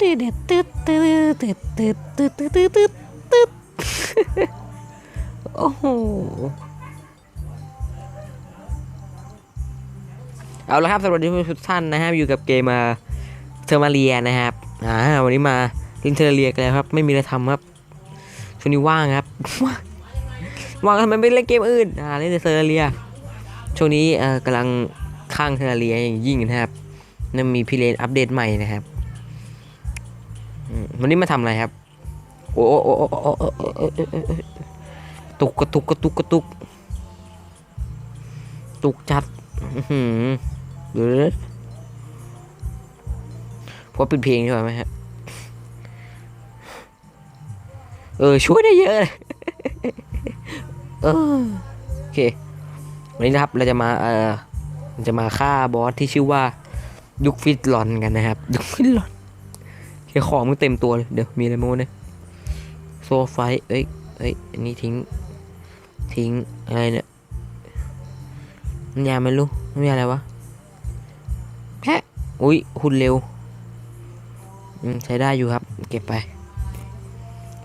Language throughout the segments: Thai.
ตึ๊ดตึ๊ดตึ๊ดตึ๊ดตึ๊ดตึ๊ดตึ๊ดตึ๊ดตึ๊ดตึ๊ดโอ้โห เอาละครับสวัสดีทุกท่านนะครับอยู่กับเกมมาเทอร์มาเรียนะครับ อ่า วันนี้มาเล่นเทอร์เรียกันแล้วครับ ไม่มีอะไรทำครับ ช่วงนี้ว่างครับ ว่างทำไมไม่เล่นเกมอื่น อ่า เล่นเทอร์เรีย ช่วงนี้เอ่อกำลังข้างเทอร์เรียอย่างยิ่งนะครับนั่นมีพิเรนอัปเดตใหม่นะครับ วันนี้มาทำอะไรครับ โอ้โอ้โอ้ตุกกระตุกกระตุกกระตุก ตุกจัดหรือเพราะเป็นเพลงใช่ไหมครับเออ ช่วยได้เยอะเออโอเค วันนี้นะครับเราจะมาเออจะมาฆ่าบอสที่ชื่อว่ายุคฟิตลอนกันนะครับ ยุคฟิตลอน เฮียของมึงเต็มตัวเลยเดี๋ยวมีอะไรโม้เนี่ยโซไฟเอ้ยเอ้ยอันนี้ทิ้ง ทิ้งอะไรเนี่ยมันยาไม่รู้ไม่มีอะไรวะแพะอุ้ยหุ่นเร็วอืมใช้ได้อยู่ครับ เก็บไป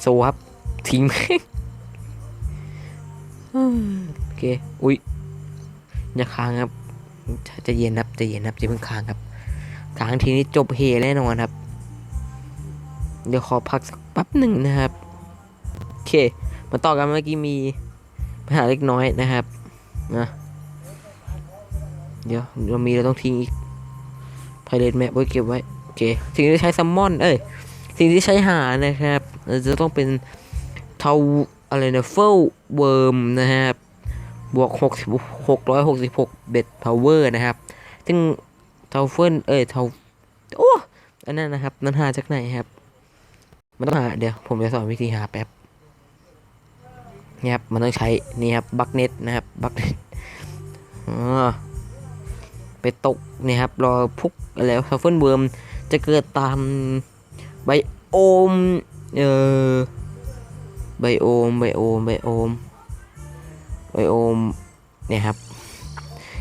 โซครับทิ้งโอเคอุ้ยอย่าค้างครับจะจะเย็นครับจะเย็นครับจะเพิ่งค้างครับค้างทีนี้จบเฮแน่นอนครับ เดี๋ยวขอพักสักแป๊บหนึ่งนะครับโอเค มาต่อกันเมื่อกี้มีปัญหาเล็กน้อยนะครับนะเดี๋ยวเรามีเราต้องทิ้งอีกไพเรตแมปไว้เก็บไว้โอเคสิ่งที่ใช้ซัมมอนเอ้ยสิ่งที่ใช้หานะครับเราจะต้องเป็นเทาอะไรนะเฟลเวิร์มนะครับบวกหกสิบหกร้อยหกสิบหกเบ็ดพาวเวอร์นะครับ ซึ่งเทาเฟิลเอ้ยเทาโอ้อันนั้นนะครับ นั้นหาจากไหนครับ มันต้องหาเดี๋ยวผมจะสอนวิธีหาแป๊บเนี่ยครับมันต้องใช้นี่ครับบักเน็ตนะครับบักเน็ตอ๋อไปตกนี่ครับรอพุกอะไรทัฟเฟิลเวิร์มจะเกิดตามไบโอมเอ่อไบโอมไบโอมไบโอมไบโอมเนี่ยครับ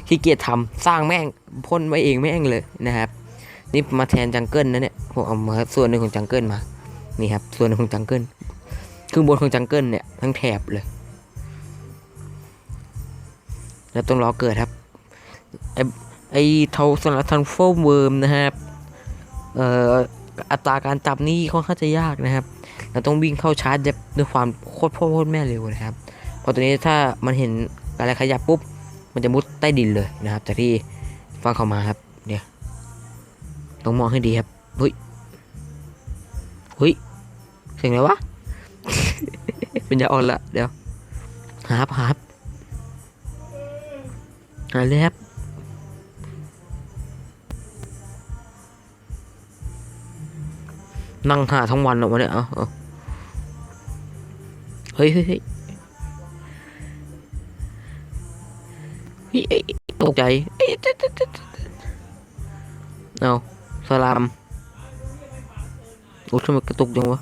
ขี้เกียจทำสร้างแม่งพ่นไว้เองแม่งเลยนะครับ นี่มาแทนจังเกิลนะเนี่ยผมเอามาส่วนหนึ่งของจังเกิลมา นี่ครับ ส่วนของจังเกิลครึ่งบนของจังเกิลเนี่ยทั้งแถบเลย แล้วต้องรอเกิดครับ ไอไอเทาสลัดทันโฟมเวิร์มนะครับเอ่ออัตราการจับนี่ค่อนข้างจะยากนะครับเราต้องวิ่งเข้าชาร์จด้วยความโคตรพ่อโคตรแม่เร็วนะครับพราะตัวนี้ถ้ามันเห็นอะไรขยับปุ๊บ มันจะมุดใต้ดินเลยนะครับจากที่ฟังเข้ามาครับ เนี่ย ต้องมองให้ดีครับเฮ้ย สียงอะไรวะเป็นยาอ่อนละเดี๋ยวหาบหาบหาเลยบนั่งหาทั้งวันออกมาเนี่ยเอาเอเฮ้ยเฮ้ยเฮ้ยเฮ้ยตกใจเอ้ยตึ๊ดตึ๊ดตึ๊ดตึ๊ดเอาสลามโอ้ทำไมกระตุกจังวะ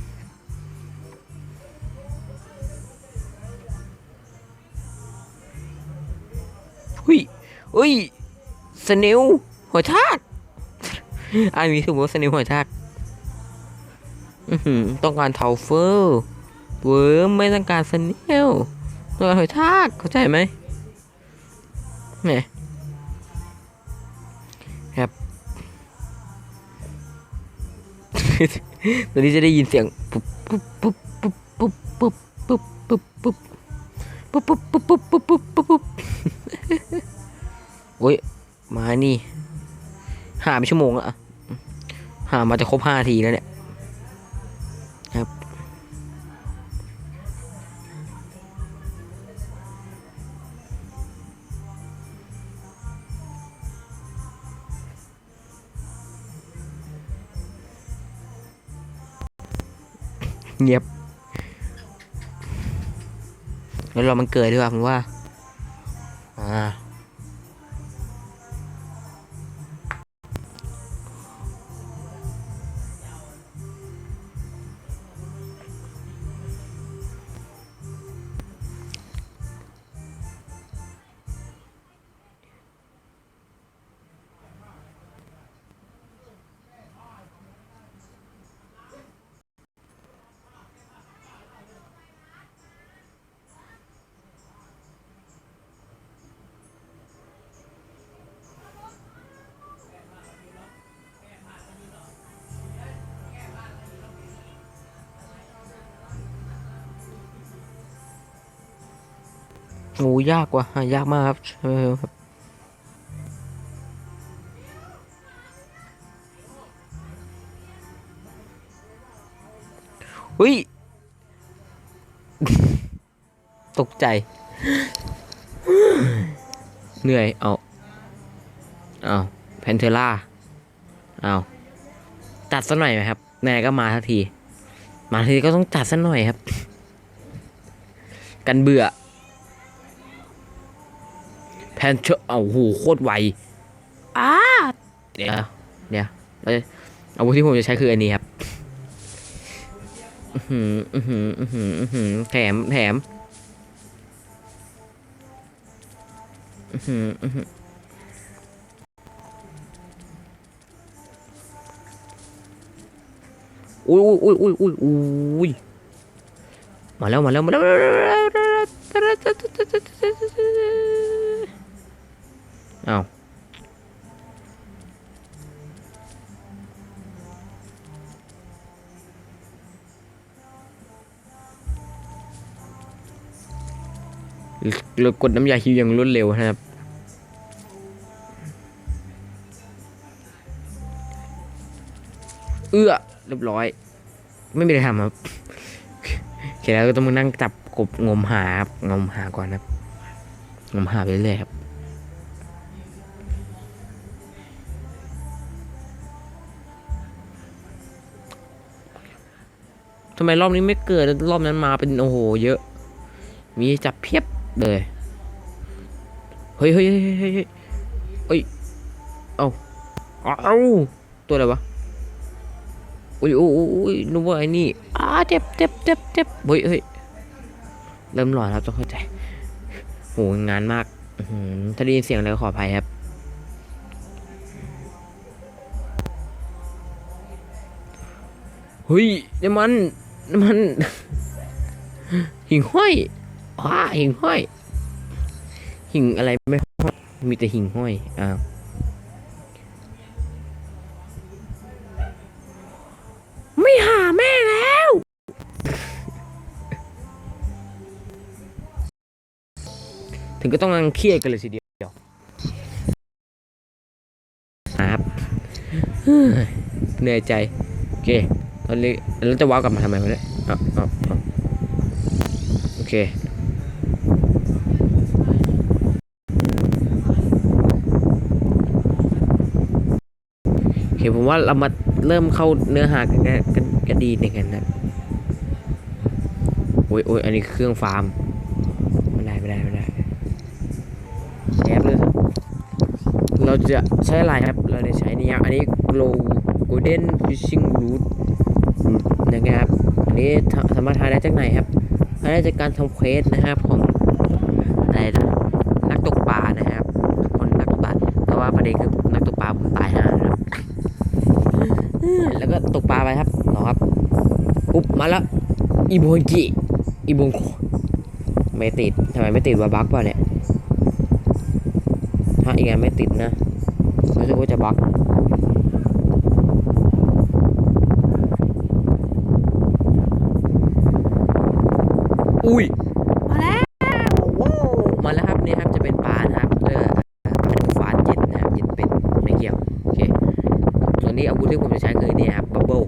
อุ้ยสเนลหัวชากอันนี้สมมติว่าสเนลหัวชากต้องการเทาเฟอร์เวิร์มไม่ต้องการสเนลต้องการหัวชากเข้าใจไหมแหมครับตอนนี้จะได้ยินเสียงปุ๊บปุ๊บปุ๊บปุ๊บปุ๊บปุ๊บปุ๊บปุ๊บปุ๊บปุ๊บปุ๊บปุ๊บปุ๊บปุ๊บปุ๊บปุ๊บ โอ้ย มานี่ หาไปชั่วโมงละหามาจะครบห้าทีแล้วเนี่ยครับ เงียบแล้วเรามันเกิดดีกว่าผมว่า โอ้ยากกว่ะหายากมากครับเออครับเฮ้ย ตกใจ เหนื่อย เอาเอาแพนเทล่าเอาจัดซะหน่อยไหมครับไหนๆก็มาทักที มาทักทีก็ต้องจัดซะหน่อยครับ กันเบื่อ พนเชอร์เอาโหโคตรไวอ้าเดี๋ยวเดี๋ยวเอ้ยอาวุธที่ผมจะใช้คืออันนี้ครับอื้อหืออื้อหืออื้อหืออื้อหือแถมแถมอื้อหืออื้อหืออุ้ยอุ้ยอุ้ยอุ้ยอุ้ยอุ้ยมาแล้วมาแล้วมาแล้ว อาเรากดน้ำยาฮิวอย่างรวดเร็วนะครับ เอื้อเรียบร้อย ไม่มีอะไรทำครับเสร็จแล้วก็ต้องมานั่งจับกบงมหาครับงมหาก่อนครับงมหาไปเรื่อยครับำไมรอบนี้ไม่เกิดรอบนั้นมาเป็นโอ้โหเยอะ มีจับเพียบเลยเฮ้ยเฮ้ยเฮ้ยเฮ้ยเฮ้ยเฮ้ยเอาเอาตัวอะไรวะอุ้ยอุ้ยอุ้ยนึกว่าไอ้นี่อ้าเจ็บเจ็บเจ็บเจ็บเฮ้ยเฮ้ยเริ่มหลอนแล้วต้องเข้าใจโหงานมากถ้าได้ยินเสียงอะไรขออภัยครับเฮ้ยนี่มัน มัน หิ่งห้อยว้าหิ่งห้อย หิ่งอะไรไม่ห้อยมีแต่หิ่งห้อยอ้าวไม่หาแม่แล้ว ถึงก็ต้องนั่งเครียดกันเลยทีเดียวครับเหนื่อยใจ โอเค แล้วจะว้าวกลับมาทำไมวะเนี่ยอาเอาเอาโอเคโอเคผมว่าเรามาเริ่มเข้าเนื้อหากันกันกันดีหนึ่งกันนะโอ้ยโอ้ยอันนี้เครื่องฟาร์มไม่ได้ไม่ได้ไม่ได้แอบเลยเราจะใช้อะไรครับ เราจะใช้นี่ครับอันนี้ glow golden fishing root นะครับอันนี้ทำสามารถทาได้จากไหนครับทาได้จากการทำเควสนะครับของอะไรนะนักตกปลานะครับ คนนักตกปลาแต่ว่าประเด็นคือนักตกปลาผมตายหานะครับแล้วก็ตกปลาไปครับรอครับอุ๊บมาแล้วอีโบนจิอีโบนไม่ติดทำไมไม่ติดวะบั๊กป่ะเนี่ยถ้าอีกอันไม่ติดนะรู้สึกว่าจะบั๊ก อุ้ย มาแล้วว้าวมาแล้วครับนี่ครับจะเป็นปลานะครับเพื่อฟาดเย็นนะครับเย็นเป็นไม่เกี่ยวโอเคส่วนนี้อาวุธที่ผมจะใช้คือเนี่ยครับบับเบิ้ล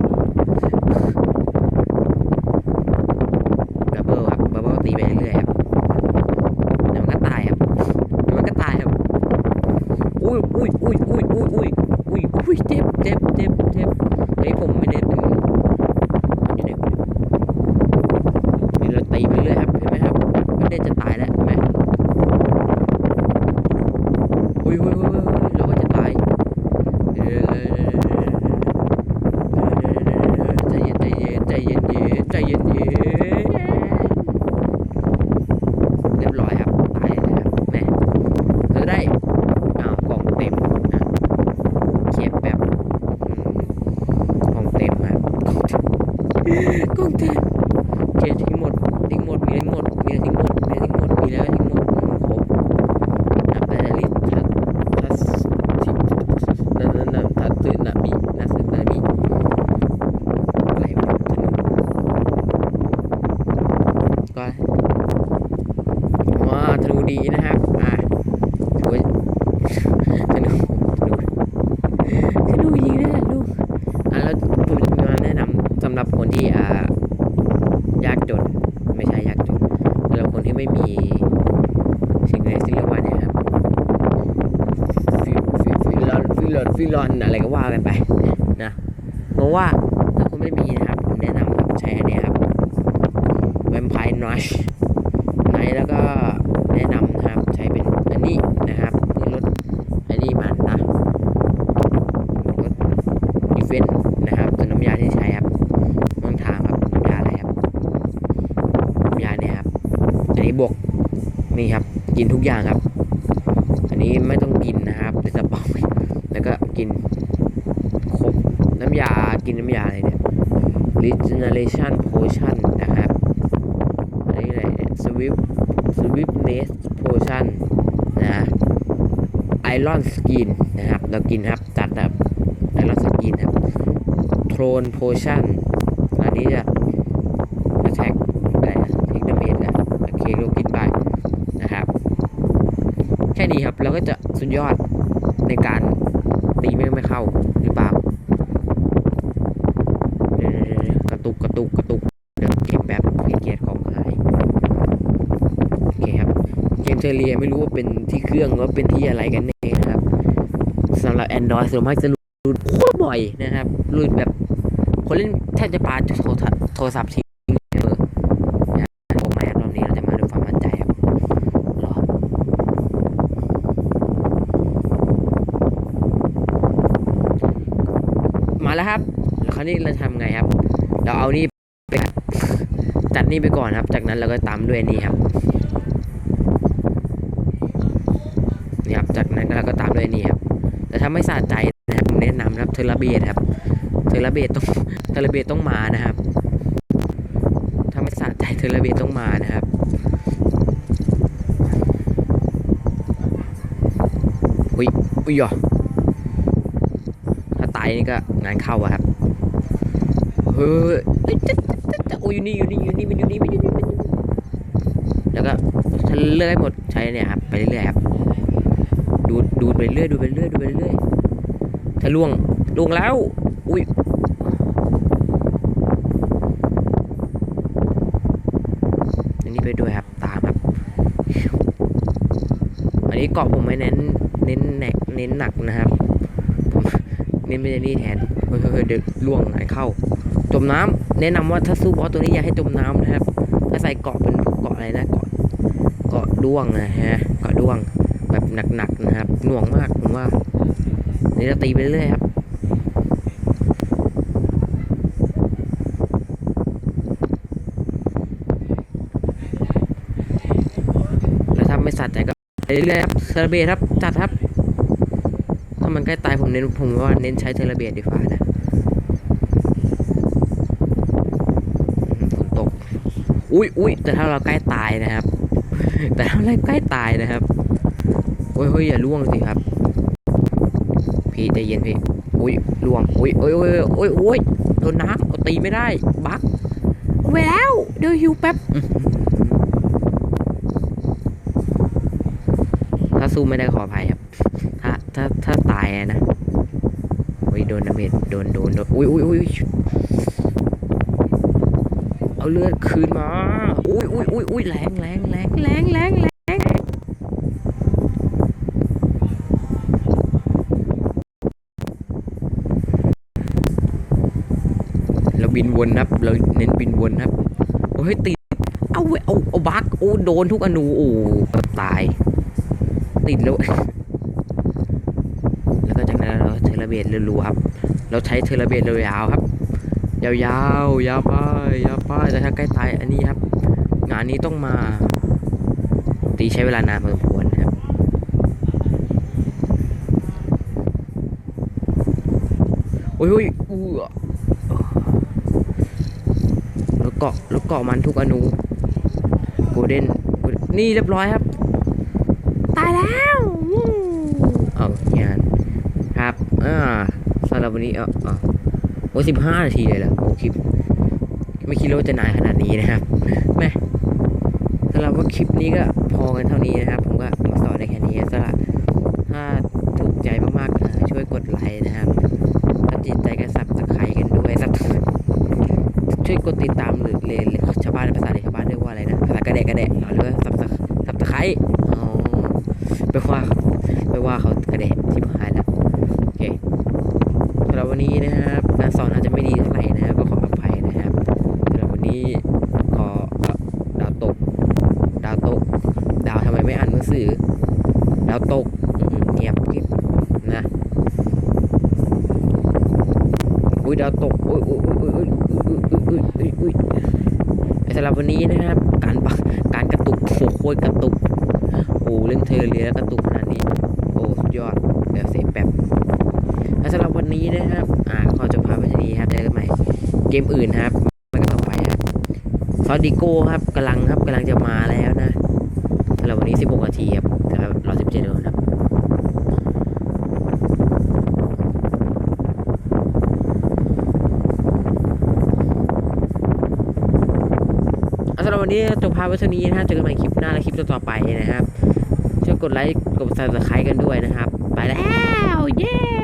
ดีนะครับ อ่าถือว่าธนูธนูธนูยิงได้นะลูกอะแล้วผมจะมาแนะนำสำหรับคนที่อ่ายากจนไม่ใช่ยากจนสำหรับคนที่ไม่มีสิ่งใดที่เรียกว่าเนี่ยครับฟิฟิฟิลอนฟิลอนฟิลอนอะไรก็ว่ากันไปนะเพราะว่าถ้าคุณไม่มีนะครับผมแนะนำครับใช้อันนี้ครับแวมไพร์นอชไนแล้วก็ แนะนำนะครับใช้เป็นอันนี้นะครับเพื่อลดไอ้นี่มันนะลดดีเฟนนะครับตัวน้ำยาที่ใช้ครับต้องถามครับน้ำยาอะไรครับน้ำยาเนี่ยครับอันนี้บวกนี่ครับกินทุกอย่างครับ อันนี้ไม่ต้องกินนะครับเป็นสปองแล้วก็กินครบน้ำยากินน้ำยาอะไรเนี่ย regeneration potion นะครับอันนี้ อะไรเนี่ย swift swiftness potion นะ iron skin นะครับ เรากินครับ จัดแบบ iron skin ครับ throne potion อันนี้จะ attack อะไรนะ take damage นะโอเคเรากินไปนะครับ แค่นี้ครับเราก็จะสุดยอดในการตีไม่ไม่เข้าหรือเปล่าเดี๋ยวๆๆกระตุกกระตุกกระตุกเดี๋ยวเกมแบบเกียรของหายโอเคครับ เกมเทเรียไม่รู้ว่าเป็นที่เครื่องหรือว่าเป็นที่อะไรกันแน่นะครับสำหรับ Android ส่วนมากจะหลุดโคตรบ่อยนะครับหลุดแบบคนเล่นแทบจะปาโทรศัพท์โทรศัพท์ทิ้งเออนะผมมาแอปรอบนี้เราจะมาด้วยความมั่นใจครับรอมาแล้วครับแล้วคราวนี้เราทำไงครับ เราเอานี่ไปจัดนี่ไปก่อนครับ จากนั้นเราก็ตามด้วยนี่ครับ นี่ครับ จากนั้น เราก็ตามด้วยนี่ครับแต่ถ้าไม่สะใจนะครับผมแนะนำนะครับเทอร์เบตครับเทอร์เบตต้องเทอร์เบตต้องมานะครับ ถ้าไม่สะใจเทอร์เบตต้องมานะครับอุ้ยอุ้ยหยอถ้าตายนี่ก็งานเข้าอะครับเฮ้ยโอ้ยอยู่นี่อยู่นี่อยู่นี่มันอยู่นี่มันอยู่นี่มันแล้วก็เลื่อยหมดใช้เนี่ยครับไปเรื่อยๆครับ ดูไปเรื่อยดูไปเรื่อยดูไปเรื่อยถ้าล่วงล่วงแล้ว อุ้ยอันนี้ไปด้วยครับตามครับ อันนี้เกาะผมไม่เน้นเน้นแหนกเน้นหนักนะครับผมเน้นไม่ได้นี่แทนเฮ้ยเฮ้ยเฮ้ยเดี๋ยวล่วงไหนเข้า จมน้ำแนะนำว่าถ้าสู้บอสตัวนี้อย่าให้จมน้ำนะครับ ถ้าใส่เกาะเป็นพวกเกาะอะไรนะเกาะเกาะด้วงนะฮะเกาะด้วง หนักๆนะครับ หน่วงมากผมว่านี่เราตีไปเรื่อยครับแล้วถ้าไม่สัตว์ใจก็ไปเรื่อยครับเทอร์เบทครับจัดครับ ถ้ามันใกล้ตายผมเน้นผมว่าเน้นใช้เทอร์เบทดีกว่านะฝนตกอุ้ยอุ้ยแต่ถ้าเราใกล้ตายนะครับ แต่ถ้าเราใกล้ตายนะครับ โอ้ยเฮ้ยอย่าล่วงสิครับ พี่ใจเย็นพี่อุ้ยล่วงอุ้ยโอ้ยโอ้ยโอ้ยโอ้ยโดนน้ำเอาตีไม่ได้ บักไว้แล้วเดี๋ยวฮิวแป๊บอื้อหือถ้าสู้ไม่ได้ขออภัยครับ ถ้าถ้าถ้าตายอะนะโอ้ยโดนดาเมจโดนโดนโดนอุ้ยอุ้ยอุ้ยเอาเลือดคืนมา อุ้ยอุ้ยอุ้ยอุ้ยแรงแรงแรงแรงแรง บินวนครับ เราเน้นบินวนครับโอ้ยติด เอาเว้เอาเอาบักโอ้โดนทุกอนูโอ้ตาย ติดแล้ว แล้วก็จากนั้นเราเทอร์เบตรัวๆครับ เราใช้เทอร์เบตยาวๆครับ ยาวๆยาวไปยาวไปแต่ถ้าใกล้ตายอันนี้ครับ งานนี้ต้องมา ตีใช้เวลานานพอสมควรนะครับโอ้ยโอ้ยอู้อะแล้ว เกาะแล้วเกาะมันทุกอนูโกลเด้นนี่เรียบร้อยครับ ตายแล้ววู้เอางานครับอ่าสำหรับวันนี้เออเออโอ้สิบห้านาทีเลยเหรอโอ้คลิป ไม่คิดว่าจะนานขนาดนี้นะครับแม่สำหรับว่าคลิปนี้ก็พอกันเท่านี้นะครับ ผมก็มาสอนได้แค่นี้สำหรับถ้าถูกใจมากๆเอ่อช่วยกดไลค์นะครับถ้าจิตใจก็สับตะไคร้กันด้วยสับ ช่วยกดติดตามหรือเรียนชาวบ้านภาษาเด็กชาวบ้านเรียกว่าอะไรนะภาษากระเดะกระเดะเอาเรียกว่าสับตะสับตะไคร้อ๋อไปว่าไปว่าเขากระเดะที่พายแล้วโอเคสำหรับวันนี้นะครับการสอนอาจจะไม่ดีเท่าไหร่นะครับก็ขออภัยนะครับสำหรับวันนี้ขอดาวตก ดาวตก ดาวทำไมไม่อ่านหนังสือ ดาวตกเงียบกิบนะอุ้ยดาวตก สำหรับวันนี้นะครับ การปักการกระตุกโอ้โหโคตรกระตุกโอ้เล่นเทอเรียแล้วกระตุกขนาดนี้ โอ้สุดยอดเดี๋ยวเซฟแป๊บและสำหรับวันนี้นะครับอ่าขอจบภาพไว้ที่นี้ครับเจอกันใหม่เกมอื่นครับมันก็ต่อไปครับซอดิโก้ครับกำลังครับกำลังจะมาแล้วนะสำหรับวันนี้ 16 นาทีครับแต่เราเรา17เดือนครับเอาสำหรับวั นี้จบภาพไว้เท่านี้นะครับเจอกันใหม่คลิปหน้าและคลิปต่อไปนะครับช่วยกดไลค์กดซับสไครต์กันด้วยนะครับ ไปแล้ว เย้